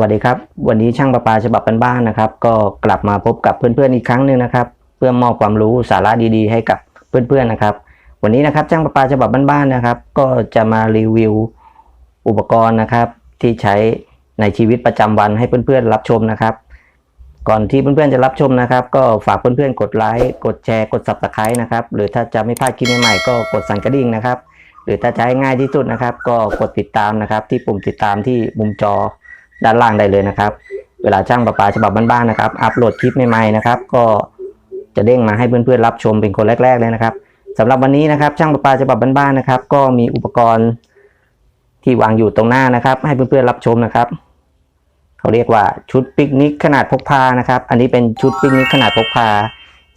วัสดีครับ วันนี้ช่างประปาฉบับบ้านๆนะครับ ก็กลับมาพบกับเพื่อนๆอีกครั้งหนึ่งนะครับ เพื่อมอบความรู้สาระดีๆ ให้กับเพื่อนๆนะครับ วันนี้นะครับช่างประปาฉบับบ้านๆนะครับ ก็จะมารีวิวอุปกรณ์นะครับ ที่ใช้ในชีวิตประจำวันให้เพื่อนๆรับชมนะครับ ก่อนที่เพื่อนๆจะรับชมนะครับ ก็ฝากเพื่อนๆกดไลค์กดแชร์กด subscribe นะครับหรือถ้าจะไม่พลาดคลิปใหม่ๆก็กดสั่นกระดิ่งนะครับ หรือถ้าจะให้ง่ายที่สุดนะครับ ก็กดติดตามนะครับ ที่ปุ่มติดตามที่มุมจอ ด้านล่างได้เลยนะครับ เวลาช่างประปาฉบับบ้านๆนะครับ อัปโหลดคลิปใหม่ๆนะครับ ก็จะเด้งมาให้เพื่อนๆรับชมเป็นคนแรก ๆเลยนะครับสำหรับวันนี้นะครับ ช่างประปาฉบับบ้านๆนะครับ ก็มีอุปกรณ์ที่วางอยู่ตรงหน้านะครับ ให้เพื่อนๆรับชมนะครับเขาเรียกว่าชุดปิกนิกขนาดพกพานะครับ อันนี้เป็นชุดปิกนิกขนาดพกพา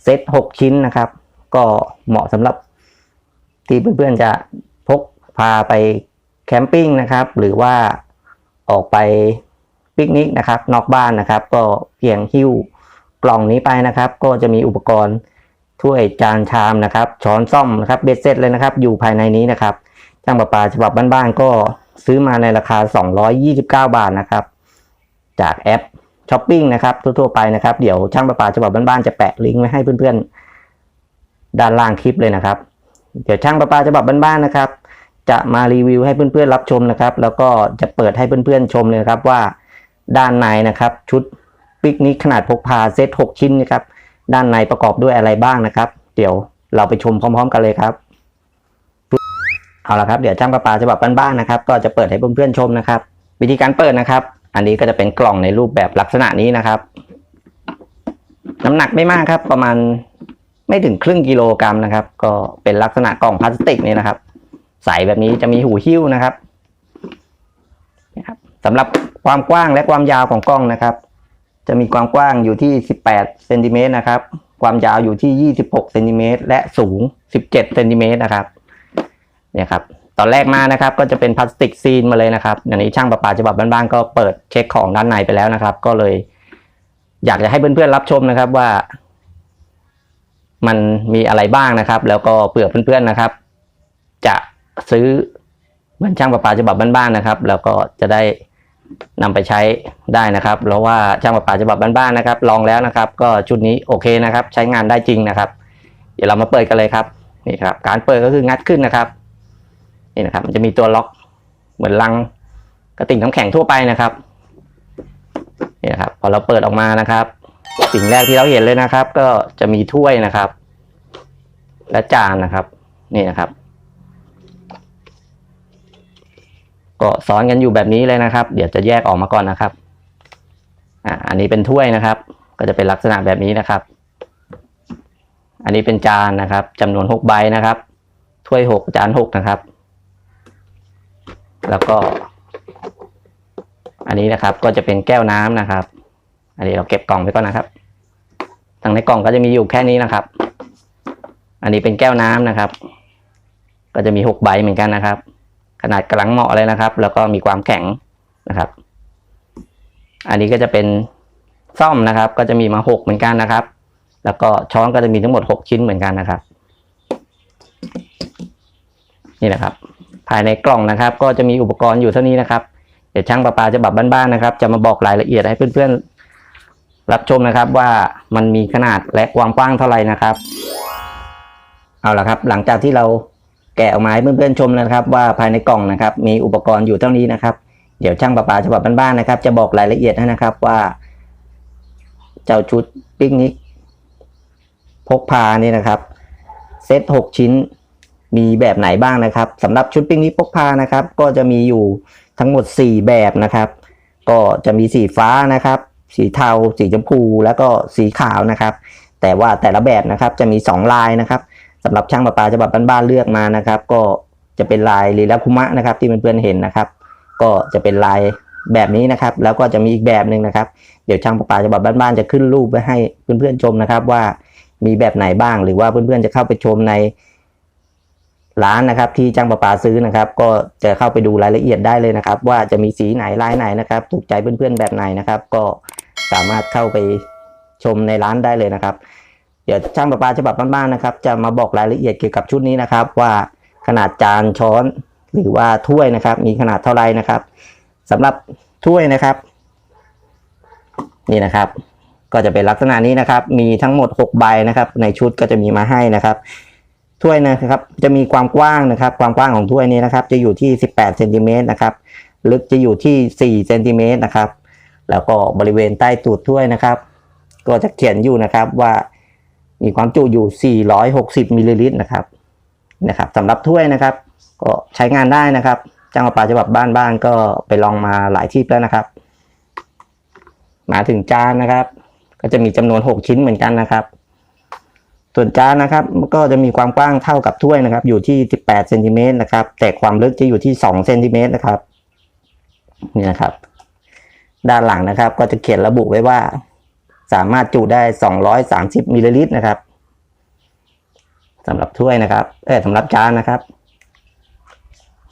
เซตหกชิ้นนะครับ ก็เหมาะสำหรับที่เพื่อนๆจะพกพาไปแคมปิ้งนะครับ หรือว่าออกไป ปิกนิกนะครับนอกบ้านนะครับ ก็เพียงหิ้วกล่องนี้ไปนะครับ ก็จะมีอุปกรณ์ถ้วยจานชามนะครับ ช้อนซ่อมนะครับเบ็ดเสร็จเลยนะครับ อยู่ภายในนี้นะครับช่างประปาฉบับบ้านๆก็ซื้อมาในราคา 229 บาทนะครับ จากแอปช้อปปิ้งนะครับทั่วๆไปนะครับ เดี๋ยวช่างประปาฉบับบ้านๆจะแปะลิงก์ไว้ให้เพื่อนๆ ด้านล่างคลิปเลยนะครับ เดี๋ยวช่างประปาฉบับบ้านๆนะครับ จะมารีวิวให้เพื่อนๆรับชมนะครับ แล้วก็จะเปิดให้เพื่อนๆชมเลยครับว่า ด้านในนะครับ ชุดปิกนิกขนาดพกพาเซต6 ชิ้นนะครับ ด้านในประกอบด้วยอะไรบ้างนะครับ เดี๋ยวเราไปชมพร้อม ๆ กันเลยครับเอาละครับเดี๋ยวช่างประปาฉบับบ้านๆนะครับ ก็จะเปิดให้เพื่อนๆชมนะครับ วิธีการเปิดนะครับ อันนี้ก็จะเป็นกล่องในรูปแบบลักษณะนี้นะครับ น้ำหนักไม่มากครับ ประมาณไม่ถึงครึ่งกิโลกรัมนะครับ ก็เป็นลักษณะกล่องพลาสติกนี่นะครับ ใสแบบนี้จะมีหูหิ้วนะครับนะครับสำหรับ ความกว้างและความยาวของกล้องนะครับ จะมีความกว้างอยู่ที่ 18เซนติเมตรนะครับ ความยาวอยู่ที่ 26เซนติเมตรและสูง 17เซนติเมตรนะครับ เนี่ยครับ ตอนแรกมานะครับ ก็จะเป็นพลาสติกซีนมาเลยนะครับอย่างนี้ช่างประปาฉบับบ้านๆก็เปิดเช็คของด้านในไปแล้วนะครับ ก็เลย อยากจะให้เพื่อนๆรับชมนะครับว่า มันมีอะไรบ้างนะครับ แล้วก็เผื่อเพื่อนๆนะครับ จะซื้อเหมือนช่างประปาฉบับบ้านๆนะครับ แล้วก็จะได้ นำไปใช้ได้นะครับเพราะว่าช่างประปาฉบับบ้านๆนะครับ ลองแล้วนะครับ ก็ชุดนี้โอเคนะครับ ใช้งานได้จริงนะครับ เดี๋ยวเรามาเปิดกันเลยครับนี่ครับ การเปิดก็คืองัดขึ้นนะครับนี่นะครับ มันจะมีตัวล็อกเหมือนลังกระติ่งน้ำแข็งทั่วไปนะครับนี่นะครับ พอเราเปิดออกมานะครับ สิ่งแรกที่เราเห็นเลยนะครับ ก็จะมีถ้วยนะครับ และจานนะครับ นี่นะครับ ก็ซ้อนกันอยู่แบบนี้เลยนะครับ เดี๋ยวจะแยกออกมาก่อนนะครับอ่าอันนี้เป็นถ้วยนะครับ ก็จะเป็นลักษณะแบบนี้นะครับ อันนี้เป็นจานนะครับจำนวนหกใบนะครับ ถ้วยหกจานหกนะครับ แล้วก็ อันนี้นะครับก็จะเป็นแก้วน้ำนะครับ อันนี้เราเก็บกล่องไว้ก่อนนะครับทางในกล่องก็จะมีอยู่แค่นี้นะครับ อันนี้เป็นแก้วน้ำนะครับ ก็จะมีหกใบเหมือนกันนะครับ ขนาดกำลังเหมาะเลยนะครับ แล้วก็มีความแข็งนะครับ อันนี้ก็จะเป็นซ่อมนะครับ ก็จะมีมาหกเหมือนกันนะครับ แล้วก็ช้อนก็จะมีทั้งหมดหกชิ้นเหมือนกันนะครับ นี่นะครับ ภายในกล่องนะครับ ก็จะมีอุปกรณ์อยู่เท่านี้นะครับเดี๋ยวช่างประปาจะแบบบ้านๆนะครับ จะมาบอกรายละเอียดให้เพื่อนๆ รับชมนะครับว่ามันมีขนาดและความกว้างเท่าไหร่นะครับ เอาละครับ หลังจากที่เรา แกะออกมาให้เพื่อนๆชมแล้วนะครับว่าภายในกล่องนะครับมีอุปกรณ์อยู่เท่านี้นะครับ เดี๋ยวช่างประปาฉบับบ้านๆนะครับ จะบอกรายละเอียดให้นะครับว่า เจ้าชุดปิกนิกพกพานี่นะครับเซตหกชิ้นมีแบบไหนบ้างนะครับสำหรับชุดปิกนิกพกพานะครับ ก็จะมีอยู่ทั้งหมด 4 แบบนะครับ ก็จะมีสีฟ้านะครับ สีเทา สีชมพู แล้วก็สีขาวนะครับ แต่ว่าแต่ละแบบนะครับจะมี 2 ลายนะครับ สำหรับช่างประปาฉบับบ้านๆเลือกมานะครับ ก็จะเป็นลายลีลาคุมะนะครับ ที่เพื่อนๆเห็นนะครับ ก็จะเป็นลายแบบนี้นะครับ แล้วก็จะมีอีกแบบหนึ่งนะครับ เดี๋ยวช่างประปาฉบับบ้านๆจะขึ้นรูปไว้ให้เพื่อนๆชมนะครับ ว่ามีแบบไหนบ้าง หรือว่าเพื่อนๆจะเข้าไปชมในร้านนะครับ ที่จ้างประปาซื้อนะครับ ก็จะเข้าไปดูรายละเอียดได้เลยนะครับ ว่าจะมีสีไหนลายไหนนะครับ ถูกใจเพื่อนๆแบบไหนนะครับ ก็สามารถเข้าไปชมในร้านได้เลยนะครับ เดี๋ยวช่างประปาฉบับบ้านๆนะครับ จะมาบอกรายละเอียดเกี่ยวกับชุดนี้นะครับ ว่าขนาดจานช้อนหรือว่าถ้วยนะครับ มีขนาดเท่าไรนะครับสำหรับถ้วยนะครับ นี่นะครับ ก็จะเป็นลักษณะนี้นะครับ มีทั้งหมด 6 ใบนะครับ ในชุดก็จะมีมาให้นะครับถ้วยนะครับจะมีความกว้างนะครับ ความกว้างของถ้วยนี้นะครับ จะอยู่ที่ 18เซนติเมตรนะครับลึกจะอยู่ที่4เซนติเมตรนะครับ แล้วก็บริเวณใต้ตูดถ้วยนะครับ ก็จะเขียนอยู่นะครับว่า มีความจุอยู่ 460มิลลิลิตรนะครับนะครับสำหรับถ้วยนะครับ ก็ใช้งานได้นะครับจ้างประปาฉบับบ้านบ้านๆก็ไปลองมาหลายที่แล้วนะครับ มาถึงจานนะครับ ก็จะมีจำนวน 6 ชิ้นเหมือนกันนะครับ ส่วนจานนะครับก็จะมีความกว้างเท่ากับถ้วยนะครับ อยู่ที่ 18เซนติเมตรนะครับ แต่ความลึกจะอยู่ที่2เซนติเมตรนะครับนี่นะครับ ด้านหลังนะครับ ก็จะเขียนระบุไว้ว่า สามารถจุได้ 230มิลลิลิตรนะครับสำหรับถ้วยนะครับเออสำหรับจานนะครับ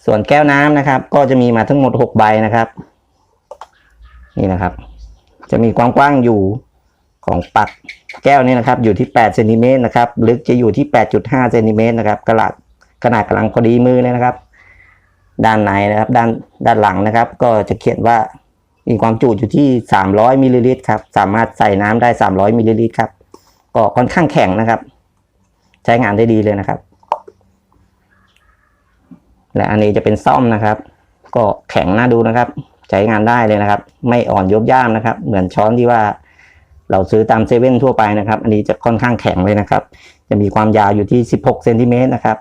ส่วนแก้วน้ำนะครับ ก็จะมีมาทั้งหมด 6 ใบนะครับ นี่นะครับ จะมีความกว้างอยู่ของปักแก้วนี้นะครับ อยู่ที่8เซนติเมตรนะครับ ลึกจะอยู่ที่ 8.5เซนติเมตรนะครับขนาดขนาดกำลังพอดีมือเลยนะครับ ด้านในนะครับ ด้านด้านหลังนะครับ ก็จะเขียนว่า มีความจุอยู่ที่ 300มิลลิลิตรครับ สามารถใส่น้ำได้ 300มิลลิลิตรครับ ก็ค่อนข้างแข็งนะครับ ใช้งานได้ดีเลยนะครับ และอันนี้จะเป็นซ่อมนะครับ ก็แข็งน่าดูนะครับ ใช้งานได้เลยนะครับ ไม่อ่อนยบย่ามนะครับ เหมือนช้อนที่ว่าเราซื้อตามเซเว่นทั่วไปนะครับ อันนี้จะค่อนข้างแข็งเลยนะครับ จะมีความยาวอยู่ที่ 16เซนติเมตรนะครับ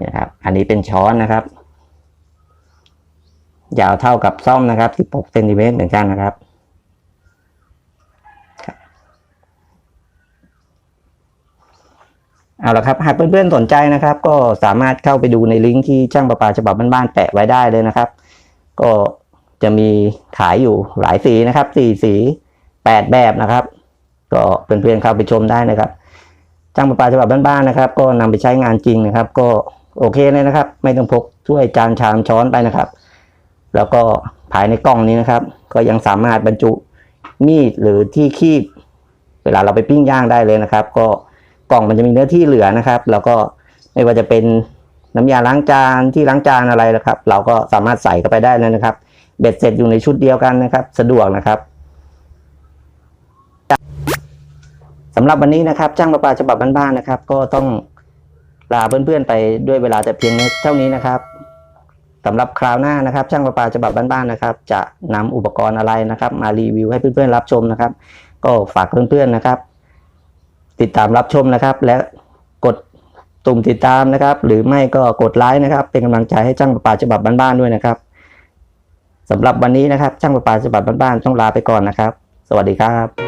นี่ครับ อันนี้เป็นช้อนนะครับ ยาวเท่ากับซ่อมนะครับ 16เซนติเมตรเหมือนกันนะครับ เอาละครับ หากเพื่อนๆสนใจนะครับ ก็สามารถเข้าไปดูในลิงก์ที่ช่างประปาฉบับบ้านๆแปะไว้ได้เลยนะครับ ก็จะมีขายอยู่หลายสีนะครับสี่สีแปดแบบนะครับ ก็เพื่อนๆเข้าไปชมได้นะครับช่างประปาฉบับบ้านๆนะครับ ก็นำไปใช้งานจริงนะครับ ก็โอเคเลยนะครับ ไม่ต้องพกถ้วยจานชามช้อนไปนะครับ แล้วก็ภายในกล่องนี้นะครับ ก็ยังสามารถบรรจุมีดหรือที่คีบ เวลาเราไปปิ้งย่างได้เลยนะครับ ก็กล่องมันจะมีเนื้อที่เหลือนะครับ แล้วก็ไม่ว่าจะเป็นน้ำยาล้างจานที่ล้างจานอะไรนะครับ เราก็สามารถใส่เข้าไปได้เลยนะครับ เบ็ดเสร็จอยู่ในชุดเดียวกันนะครับ สะดวกนะครับสำหรับวันนี้นะครับจ้างประปาฉบับบ้านๆนะครับ ก็ต้องลาเพื่อนๆไปด้วยเวลาแต่เพียงเท่านี้นะครับ สำหรับคราวหน้านะครับ ช่างประปาฉบับบ้านๆนะครับ จะนำอุปกรณ์อะไรนะครับ มารีวิวให้เพื่อนๆรับชมนะครับ ก็ฝากเพื่อนๆนะครับ ติดตามรับชมนะครับ และกดตุ่มติดตามนะครับ หรือไม่ก็กดไลค์นะครับ เป็นกำลังใจให้ช่างประปาฉบับบ้านๆด้วยนะครับสำหรับวันนี้นะครับ ช่างประปาฉบับบ้านๆต้องลาไปก่อนนะครับ สวัสดีครับ